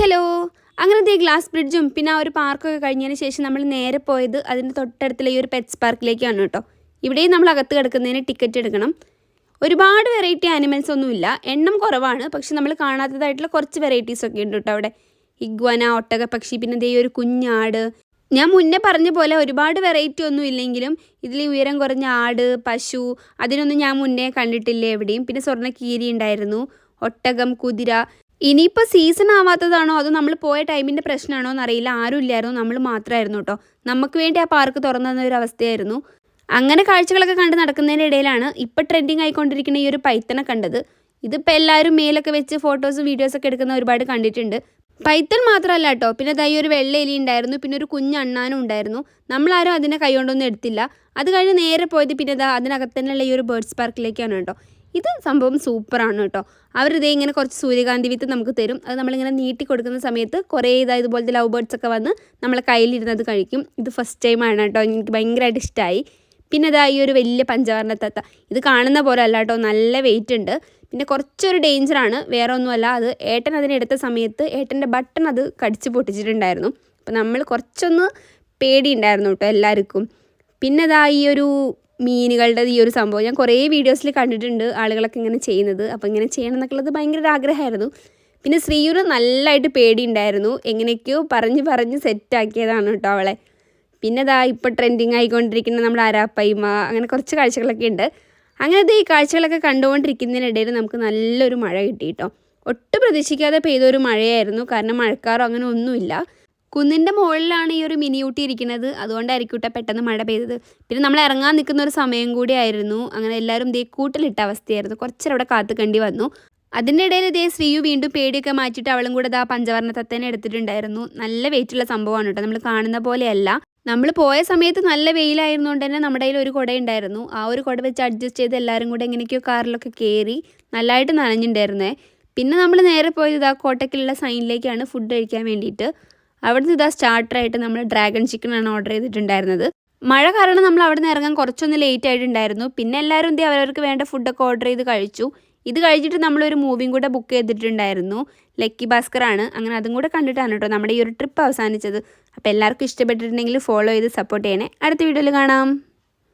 Hello. അങ്ങനത്തെ glass ബ്രിഡ്ജും പിന്നെ ആ ഒരു പാർക്കൊക്കെ കഴിഞ്ഞതിന് ശേഷം നമ്മൾ നേരെ പോയത് അതിന്റെ തൊട്ടടുത്തുള്ള ഈ ഒരു പെറ്റ്സ് പാർക്കിലേക്കാണ് കേട്ടോ. ഇവിടെയും നമ്മൾ അകത്ത് കിടക്കുന്നതിന് ടിക്കറ്റ് എടുക്കണം. ഒരുപാട് വെറൈറ്റി ആനിമൽസ് ഒന്നുമില്ല. എണ്ണം കുറവാണ്. പക്ഷെ നമ്മൾ കാണാത്തതായിട്ടുള്ള കുറച്ച് വെറൈറ്റീസ് ഒക്കെ ഉണ്ട് കേട്ടോ അവിടെ. ഇഗ്വന ഒട്ടക പക്ഷി പിന്നെ ദേ ഒരു കുഞ്ഞാട്. ഞാൻ മുന്നേ പറഞ്ഞ പോലെ ഒരുപാട് വെറൈറ്റി ഒന്നും ഇല്ലെങ്കിലും ഇതിൽ ഉയരം കുറഞ്ഞ ആട് പശു അതിനൊന്നും ഞാൻ മുന്നേ കണ്ടിട്ടില്ല എവിടെയും. പിന്നെ സ്വർണ കീരി ഉണ്ടായിരുന്നു. ഒട്ടകം കുതിര ഇനിയിപ്പോൾ സീസൺ ആവാത്തതാണോ? അതോ നമ്മൾ പോയ ടൈമിന്റെ പ്രശ്നമാണോ എന്നറിയില്ല. ആരും ഇല്ലായിരുന്നു. നമ്മൾ മാത്രമായിരുന്നു കേട്ടോ നമുക്ക് വേണ്ടി ആ പാർക്ക് തുറന്നു തന്ന ഒരു അവസ്ഥയായിരുന്നു. അങ്ങനെ കാഴ്ചകളൊക്കെ കണ്ട് നടക്കുന്നതിന്റെ ഇടയിലാണ് ഇപ്പോൾ ട്രെൻഡിങ് ആയിക്കൊണ്ടിരിക്കുന്ന ഈ ഒരു പൈത്തനെ കണ്ടത്. ഇതിപ്പോൾ എല്ലാവരും മേലൊക്കെ വെച്ച് ഫോട്ടോസും വീഡിയോസൊക്കെ എടുക്കുന്ന ഒരുപാട് കണ്ടിട്ടുണ്ട്. പൈത്തൽ മാത്രമല്ല കേട്ടോ പിന്നെ ദൈ ഒരു വെള്ള എലി ഉണ്ടായിരുന്നു. പിന്നെ ഒരു കുഞ്ഞ് അണ്ണാനും ഉണ്ടായിരുന്നു. നമ്മളാരും അതിനെ കൈകൊണ്ടൊന്നും എടുത്തില്ല. അത് കഴിഞ്ഞ് നേരെ പോയത് പിന്നെ ദാ അതിനകത്ത് തന്നെയുള്ള ഈ ഒരു ബേർഡ്സ് പാർക്കിലേക്കാണ് കേട്ടോ ഇത് സംഭവം സൂപ്പറാണ് കേട്ടോ. അവരിതേ ഇങ്ങനെ കുറച്ച് സൂര്യകാന്തി വിത്ത് നമുക്ക് തരും. അത് നമ്മളിങ്ങനെ നീട്ടി കൊടുക്കുന്ന സമയത്ത് കുറേ ഇതാ ഇതുപോലത്തെ ലവ് ബേർഡ്സ് ഒക്കെ വന്ന് നമ്മളെ കയ്യിലിരുന്നത് കഴിക്കും. ഇത് ഫസ്റ്റ് ടൈമാണ് കേട്ടോ. എനിക്ക് ഭയങ്കരമായിട്ട് ഇഷ്ടമായി പിന്നെ അതാ ഈ ഒരു വലിയ പഞ്ചവർണ തത്ത ഇത് കാണുന്ന പോലെ അല്ല കേട്ടോ. നല്ല വെയിറ്റ് ഉണ്ട്. പിന്നെ കുറച്ചൊരു ഡേഞ്ചറാണ് വേറെ ഒന്നുമല്ല. അത് ഏട്ടൻ അതിനെടുത്ത സമയത്ത് ഏട്ടന്റെ ബട്ടൺ അത് കടിച്ച് പൊട്ടിച്ചിട്ടുണ്ടായിരുന്നു. അപ്പോൾ നമ്മൾ കുറച്ചൊന്ന് പേടിയുണ്ടായിരുന്നു കേട്ടോ എല്ലാവർക്കും. പിന്നെ അതാ ഈ ഒരു മീനുകളുടെ ഈ ഒരു സംഭവം. ഞാൻ കുറേ വീഡിയോസിൽ കണ്ടിട്ടുണ്ട് ആളുകളൊക്കെ ഇങ്ങനെ ചെയ്യുന്നത്. അപ്പോൾ ഇങ്ങനെ ചെയ്യണം എന്നൊക്കെയുള്ളത് ഭയങ്കര ഒരു ആഗ്രഹമായിരുന്നു. പിന്നെ ശ്രീയുന് നല്ലതായിട്ട് പേടിയുണ്ടായിരുന്നു. എങ്ങനെയൊക്കെയോ പറഞ്ഞ് പറഞ്ഞ് സെറ്റാക്കിയതാണ് കേട്ടോ അവളെ. പിന്നെ ഇതാ ഇപ്പോൾ ട്രെൻഡിങ് ആയിക്കൊണ്ടിരിക്കുന്ന നമ്മുടെ അരാപ്പയ്മ അങ്ങനെ കുറച്ച് കാഴ്ചകളൊക്കെ ഉണ്ട്. അങ്ങനത്തെ ഈ കാഴ്ചകളൊക്കെ കണ്ടുകൊണ്ടിരിക്കുന്നതിനിടയിൽ നമുക്ക് നല്ലൊരു മഴ കിട്ടി കേട്ടോ. ഒട്ടും പ്രതീക്ഷിക്കാതെ പെയ്തൊരു മഴയായിരുന്നു. കാരണം മഴക്കാറോ അങ്ങനെ ഒന്നുമില്ല. കുന്നിന്റെ മുകളിലാണ് ഈ ഒരു മിനി ഊട്ടി ഇരിക്കുന്നത്. അതുകൊണ്ടായിരിക്കും കേട്ടോ പെട്ടെന്ന് മഴ പെയ്തത്. പിന്നെ നമ്മൾ ഇറങ്ങാൻ നിൽക്കുന്ന ഒരു സമയം കൂടിയായിരുന്നു അങ്ങനെ എല്ലാവരും ദേ കൂട്ടിലിട്ട അവസ്ഥയായിരുന്നു. കുറച്ചേരം അവിടെ കാത്തു കണ്ടി വന്നു. അതിന്റെ ഇടയിൽ ഇതേ ശ്രീയു വീണ്ടും പേടിയൊക്കെ മാറ്റിയിട്ട് അവളും കൂടെ ഇതാ പഞ്ചവർണ തത്തേനെ എടുത്തിട്ടുണ്ടായിരുന്നു. നല്ല വെയിറ്റുള്ള സംഭവമാണ് കേട്ടോ. നമ്മൾ കാണുന്ന പോലെയല്ല. നമ്മൾ പോയ സമയത്ത് നല്ല വെയിലായിരുന്നുകൊണ്ട് തന്നെ നമ്മുടെ കയ്യിൽ ഒരു കുട ഉണ്ടായിരുന്നു. ആ ഒരു കുട വെച്ച് അഡ്ജസ്റ്റ് ചെയ്ത് എല്ലാവരും കൂടെ എങ്ങനെയൊക്കെയോ കാറിലൊക്കെ കയറി നല്ലതായിട്ട് നനഞ്ഞിട്ടുണ്ടായിരുന്നേ. പിന്നെ നമ്മൾ നേരെ പോയത് ഇതാ കോട്ടക്കിലുള്ള സൈനിലേക്കാണ് ഫുഡ് കഴിക്കാൻ വേണ്ടിയിട്ട്. അവിടുന്ന് ഇതാ സ്റ്റാർട്ടറായിട്ട് നമ്മൾ ഡ്രാഗൺ ചിക്കൻ ആണ് ഓർഡർ ചെയ്തിട്ടുണ്ടായിരുന്നത്. മഴ കാരണം നമ്മൾ അവിടെ നിന്ന് ഇറങ്ങാൻ കുറച്ചൊന്ന് ലേറ്റ് ആയിട്ടുണ്ടായിരുന്നു. പിന്നെ എല്ലാവരും എന്ത് അവരവർക്ക് വേണ്ട ഫുഡൊക്കെ ഓർഡർ ചെയ്ത് കഴിച്ചു. ഇത് കഴിഞ്ഞിട്ട് നമ്മളൊരു മൂവിയും കൂടെ ബുക്ക് ചെയ്തിട്ടുണ്ടായിരുന്നു. ലക്കി ഭാസ്കർ ആണ്. അങ്ങനെ അതും കൂടെ കണ്ടിട്ടാണ് കേട്ടോ നമ്മുടെ ഈ ഒരു ട്രിപ്പ് അവസാനിച്ചത്. അപ്പോൾ എല്ലാവർക്കും ഇഷ്ടപ്പെട്ടിട്ടുണ്ടെങ്കിൽ ഫോളോ ചെയ്ത് സപ്പോർട്ട് ചെയ്യണേ. അടുത്ത വീഡിയോയിൽ കാണാം.